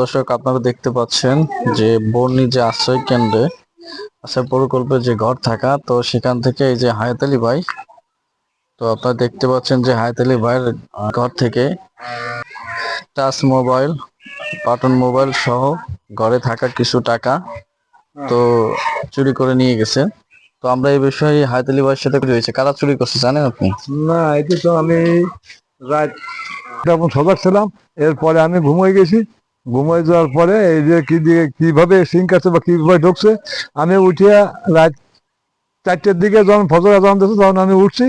দর্শক, আপনারা দেখতে পাচ্ছেন যে বর্ণি যে আশ্রয় কেন্দ্রে আশ্রয় প্রকল্পে যে ঘর থাকা, তো সেখান থেকে এই যে হায়াত আলী ভাই, তো আপনারা দেখতে পাচ্ছেন যে হায়াত আলী ভাইয়ের ঘর থেকে টাচ মোবাইল, বাটন মোবাইল সহ ঘরে থাকা কিছু টাকা, তো চুরি করে নিয়ে গেছে। তো আমরা এই বিষয়ে হায়াত আলী ভাইয়ের সাথে রয়েছে কারা চুরি করছে, জানেন আপনি? না, এটি তো আমি রাত তখন সজাগ ছিলাম, এরপরে আমি ঘুমিয়ে গেছি। ঘুমিয়ে যাওয়ার পরে এই যে কি দিয়ে কীভাবে সিঙ্ক আছে বা কীভাবে ঢুকছে আমি উঠিয়া রাত চারটের দিকে যখন ফজর আজান দিচ্ছে তখন আমি উঠছি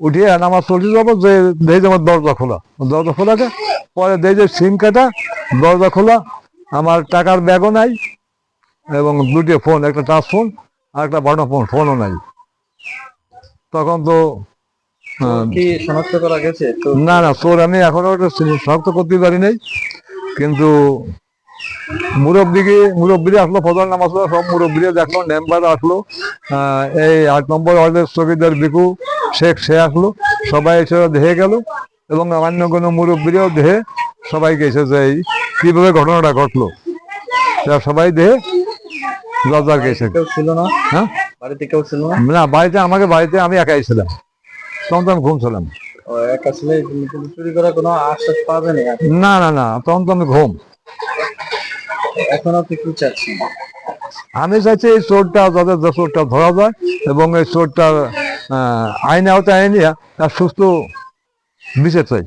উঠিয়ে নামাজ চলতে যাব যে দেখি আমার দরজা খোলা। দরজা খোলাকে পরে দেখি যে সিম কাটা দরজা খোলা আমার টাকার ব্যাগও নাই এবং দুটি ফোন একটা টাচ ফোন আর একটা বড় ফোন ফোনও নাই। তখন তো আহ, কি শনাক্ত করা গেছে? না না চোর আমি এখনও শনাক্ত করতে পারি নাই। কিন্তু মুরব্বীকে মুরব্বীরা আসলো ফজল নামাজ সব মুরব্বীরা দেখল মেম্বার আসলো এই আট নম্বর ওয়ার্ডের স্থগিদার বিকু শেখ সে আসলো সবাই এসে দেখে গেল এবং অন্য কোনো মুরব্বীরাও দেখে সবাই গেছে যে এই কীভাবে ঘটনাটা ঘটলো। সবাই দেখে লজ্জার গেছে কেউ ছিল না? হ্যাঁ? বাড়িতে কেউ ছিল না? না বাড়িতে আমাকে বাড়িতে আমি একাই ছিলাম। তখন তো আমি ঘুমছিলাম একা ছিল চুরি করার কোনো আশ্বাস পাবেন না না না তখন তো আমি ঘুম। এখন আপনি কি চাচ্ছেন? আমি চাইছি এই চোরটা যাতে চোরটা ধরা যায় এবং এই চোরটার আইনে আওতায় আইনে তার সুস্থ বিচার চাই।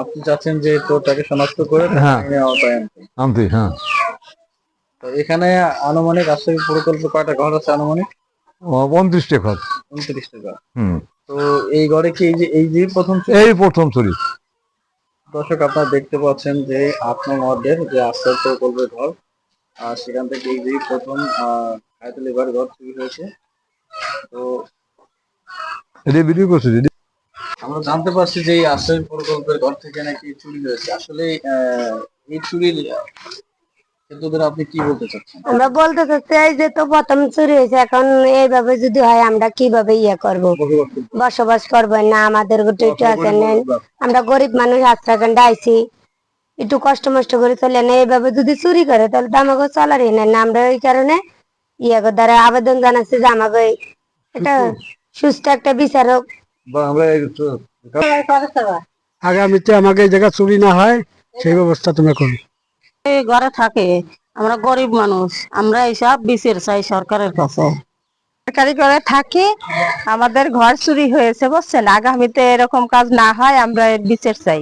আপনি চাচ্ছেন যে চোরটাকে শনাক্ত করে হ্যাঁ। আওতায় আনতে। হ্যাঁ। তো এখানে আনুমানিক আশ্রয় প্রকল্প কয়টা ঘর আছে আনুমানিক? উনত্রিশ টাকা উনত্রিশ টাকা হুম। তো এই ঘরে কি এই যে এই যে প্রথম চুরি? এই প্রথম চুরি। দর্শক আপনারা দেখতে পাচ্ছেন যে আট নং ওয়ার্ডের যে আশ্রয় প্রকল্পের ঘর আর সেখান থেকে এই যে প্রথম হায়াতুল এবার ঘর চুরি হয়েছে। তো এটা ভিডিও করছি দিদি আমরা জানতে পারছি যে এই আশ্রয় প্রকল্পের ঘর থেকে নাকি চুরি হয়েছে। আসলে আহ, এই চুরির ক্ষেত্রে আপনি কি বলতে চাচ্ছেন? আমরা বলতে চাচ্ছি এই যে তো প্রথম চুরি হয়েছে এখন এইভাবে যদি হয় আমরা কীভাবে ইয়ে করব? বসবাস করব। না আমাদের একটু আছে আমরা গরিব মানুষ আশ্রয়কাণ্ডে আইছি। একটু কষ্ট মষ্ট করে চলে না এইভাবে যদি চুরি করে তাহলে তো আমাকে চলারই না। আমরা ওই কারণে ইয়ে দ্বারা আবেদন জানাচ্ছি যে আমাকে এটা সুস্থ। একটা বিচারক। আগামীতে আমাকে এই জায়গা চুরি না হয় সেই ব্যবস্থা তোমরা করো। ঘরে থাকে। আমরা গরিব মানুষ। আমরা এইসব বিচের চাই সরকারের কাছে। সরকারি ঘরে থাকি। আমাদের ঘর চুরি হয়েছে বুঝছেন? আগামীতে এরকম কাজ না হয় আমরা বিচের বিচার চাই।